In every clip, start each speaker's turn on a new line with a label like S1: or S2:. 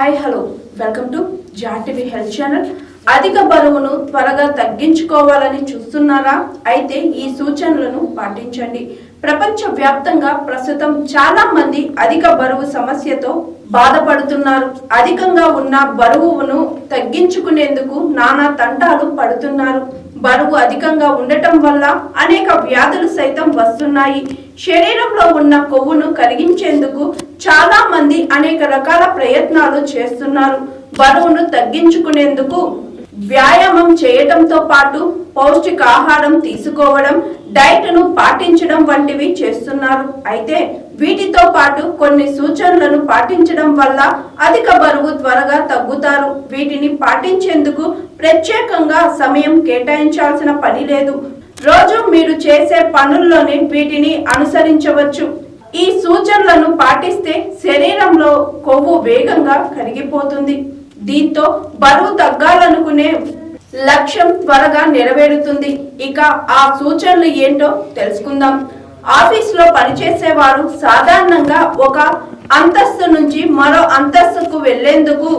S1: Hi hello. Welcome to జాటివి health channel. అధిక బరువును త్వరగా తగ్గించుకోవాలని చూస్తున్నారా? అయితే ఈ సూచనలను పాటించండి. ప్రపంచ వ్యాప్తంగా ప్రస్తుతం చాలా మంది అధిక బరువు సమస్యతో బాధపడుతున్నారు. అధికంగా ఉన్న బరువును తగ్గించుకునేందుకు నానా తంటాలు పడుతున్నారు. బరువు అధికంగా ఉండటం వల్ల అనేక వ్యాధులు సైతం వస్తున్నాయి. శరీరంలో ఉన్న కొవ్వును కరిగించేందుకు చాలా మంది అనేక రకాల ప్రయత్నాలు చేస్తున్నారు. బరువును తగ్గించుకునేందుకు వ్యాయామం చేయటంతో పాటు పౌష్టికాహారం తీసుకోవడం డైట్ను పాటించడం వంటివి చేస్తున్నారు. అయితే వీటితో పాటు కొన్ని సూచనలను పాటించడం వల్ల అధిక బరువు త్వరగా తగ్గుతారు. వీటిని పాటించేందుకు ప్రత్యేకంగా సమయం కేటాయించాల్సిన పని లేదు. రోజు మీరు చేసే పనుల్లోనే వీటిని అనుసరించవచ్చు. ఈ సూచనలను పాటిస్తే శరీరంలో కొవ్వు వేగంగా కరిగిపోతుంది. దీంతో బరువు తగ్గాలనుకునే లక్ష్యం త్వరగా నెరవేరుతుంది. ఇక ఆ సూచనలు ఏంటో తెలుసుకుందాం. ఆఫీస్లో పనిచేసేవారు సాధారణంగా ఒక అంతస్తు నుంచి మరో అంతస్తుకు వెళ్ళేందుకు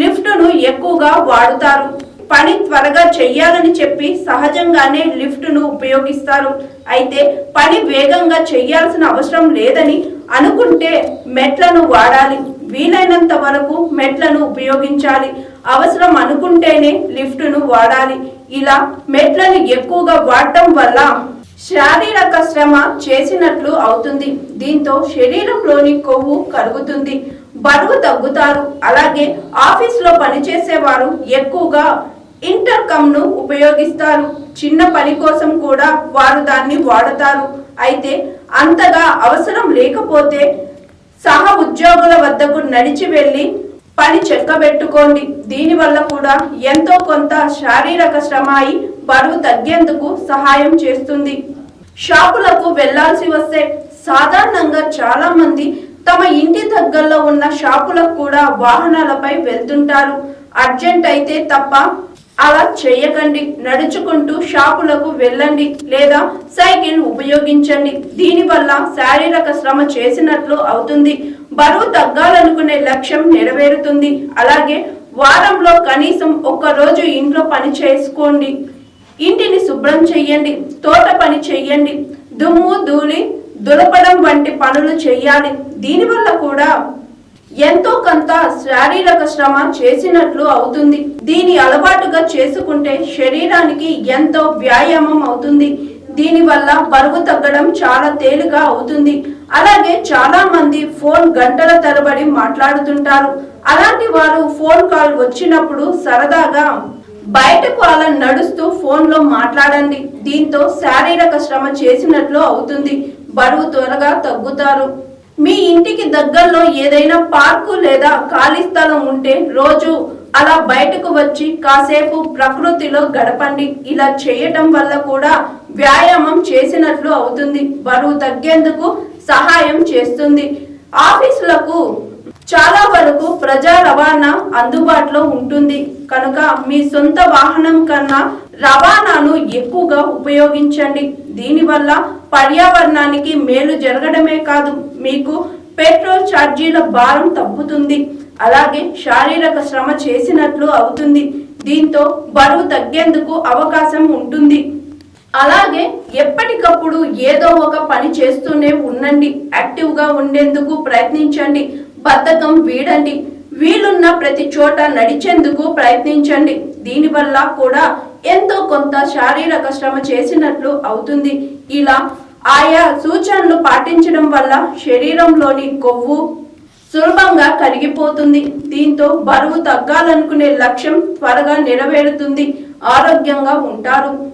S1: లిఫ్ట్ను ఎక్కువగా వాడుతారు. పని త్వరగా చెయ్యాలని చెప్పి సహజంగానే లిఫ్ట్ను ఉపయోగిస్తారు. అయితే పని వేగంగా చేయాల్సిన అవసరం లేదని అనుకుంటే మెట్లను వాడాలి. వీలైనంత వరకు మెట్లను ఉపయోగించాలి. అవసరం అనుకుంటేనే లిఫ్ట్ను వాడాలి. ఇలా మెట్లను ఎక్కువగా వాడటం వల్ల శారీరక శ్రమ చేసినట్లు అవుతుంది. దీంతో శరీరంలోని కొవ్వు కరుగుతుంది. బరువు తగ్గుతారు. అలాగే ఆఫీస్లో పనిచేసేవారు ఎక్కువగా ఇంటర్కమ్ను ఉపయోగిస్తారు. చిన్న పని కోసం కూడా వారు దాన్ని వాడతారు. అయితే అంతగా అవసరం లేకపోతే సహ ఉద్యోగుల వద్దకు నడిచి వెళ్ళి పని చెక్కబెట్టుకోండి. దీనివల్ల కూడా ఎంతో కొంత శారీరక శ్రమ అయి బరువు తగ్గేందుకు సహాయం చేస్తుంది. షాపులకు వెళ్ళాల్సి వస్తే సాధారణంగా చాలా మంది తమ ఇంటి దగ్గరలో ఉన్న షాపులకు కూడా వాహనాలపై వెళ్తుంటారు. అర్జెంట్ అయితే తప్ప అలా చేయకండి. నడుచుకుంటూ షాపులకు వెళ్ళండి లేదా సైకిల్ ఉపయోగించండి. దీనివల్ల శారీరక శ్రమ చేసినట్లు అవుతుంది. బరువు తగ్గాలనుకునే లక్ష్యం నెరవేరుతుంది. అలాగే వారంలో కనీసం ఒక్క రోజు ఇంట్లో పని చేసుకోండి. ఇంటిని శుభ్రం చెయ్యండి తోట పని చెయ్యండి దుమ్ము ధూళి దులపడం వంటి పనులు చెయ్యాలి దీనివల్ల కూడా ఎంతో కొంత శారీరక శ్రమ చేసినట్లు అవుతుంది. దీని అలవాటుగా చేసుకుంటే శరీరానికి ఎంతో వ్యాయామం అవుతుంది. దీనివల్ల బరువు తగ్గడం చాలా తేలిక అవుతుంది. అలాగే చాలా మంది ఫోన్ గంటల తరబడి మాట్లాడుతుంటారు. అలాంటి వారు ఫోన్ కాల్ వచ్చినప్పుడు సరదాగా బయటకు అలా నడుస్తూ ఫోన్లో మాట్లాడండి. దీంతో శారీరక శ్రమ చేసినట్లు అవుతుంది. బరువు త్వరగా తగ్గుతారు. మీ ఇంటికి దగ్గరలో ఏదైనా పార్కు లేదా ఖాళీ స్థలం ఉంటే రోజు అలా బయటకు వచ్చి కాసేపు ప్రకృతిలో గడపండి. ఇలా చేయటం వల్ల కూడా వ్యాయామం చేసినట్లు అవుతుంది. బరువు తగ్గేందుకు సహాయం చేస్తుంది. ఆఫీసులకు చాలా వరకు ప్రజా రవాణా అందుబాటులో ఉంటుంది. కనుక మీ సొంత వాహనం కన్నా రవాణాను ఎక్కువగా ఉపయోగించండి. దీనివల్ల పర్యావరణానికి మేలు జరగడమే కాదు మీకు పెట్రోల్ ఛార్జీల భారం తగ్గుతుంది. అలాగే శారీరక శ్రమ చేసినట్లు అవుతుంది. దీంతో బరువు తగ్గేందుకు అవకాశం ఉంటుంది. అలాగే ఎప్పటికప్పుడు ఏదో ఒక పని చేస్తూనే ఉండండి. యాక్టివ్గా ఉండేందుకు ప్రయత్నించండి. బద్ధకం వీడండి. వీలున్న ప్రతి చోట నడిచేందుకు ప్రయత్నించండి. దీనివల్ల కూడా ఎంతో కొంత శారీరక శ్రమ చేసినట్లు అవుతుంది. ఇలా ఆయా సూచనలు పాటించడం వల్ల శరీరంలోని కొవ్వు సులభంగా కరిగిపోతుంది. దీంతో బరువు తగ్గాలనుకునే లక్ష్యం త్వరగా నెరవేరుతుంది. ఆరోగ్యంగా ఉంటారు.